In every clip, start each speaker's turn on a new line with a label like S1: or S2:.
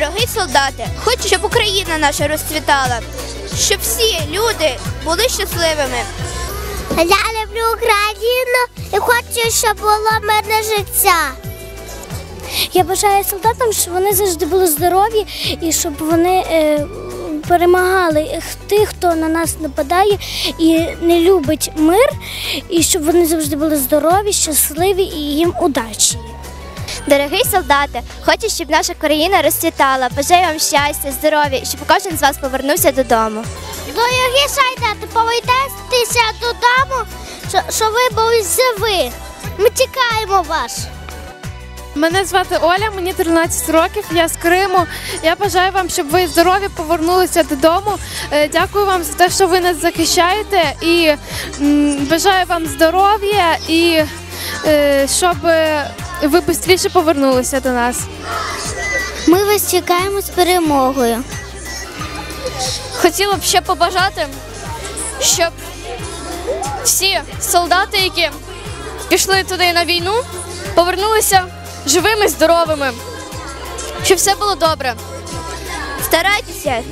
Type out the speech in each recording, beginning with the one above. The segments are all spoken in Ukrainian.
S1: Дорогий солдати, хочу, щоб Україна наша розцвітала, щоб всі люди були щасливими.
S2: Я люблю Україну і хочу, щоб було мирне життя. Я бажаю солдатам, щоб вони завжди були здорові і щоб вони е, перемагали тих, хто на нас нападає і не любить мир, і щоб вони завжди були здорові, щасливі і їм удачі.
S1: Дорогий солдати, хочу, щоб наша країна розцвітала. Бажаю вам щастя, здоров'я, щоб кожен з вас повернувся додому.
S2: Дорогі солдати, повертайтеся додому, що, що ви були живі. Ми чекаємо вас.
S3: Мене звати Оля, мені 13 років, я з Криму. Я бажаю вам, щоб ви здорові повернулися додому. Е, Дякую вам за те, що ви нас захищаєте. І бажаю вам здоров'я і е, щоб ви швидше повернулися до нас.
S2: Ми вас чекаємо з перемогою.
S1: Хотіла б ще побажати, щоб всі солдати, які пішли туди на війну, повернулися живими, здоровими, щоб все було добре. Старайтеся,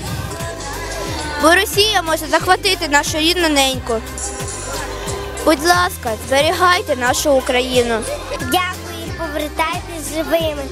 S1: бо Росія може захватити нашу рідну неньку. Будь ласка, зберігайте нашу Україну.
S2: Дякую повертайтесь живими.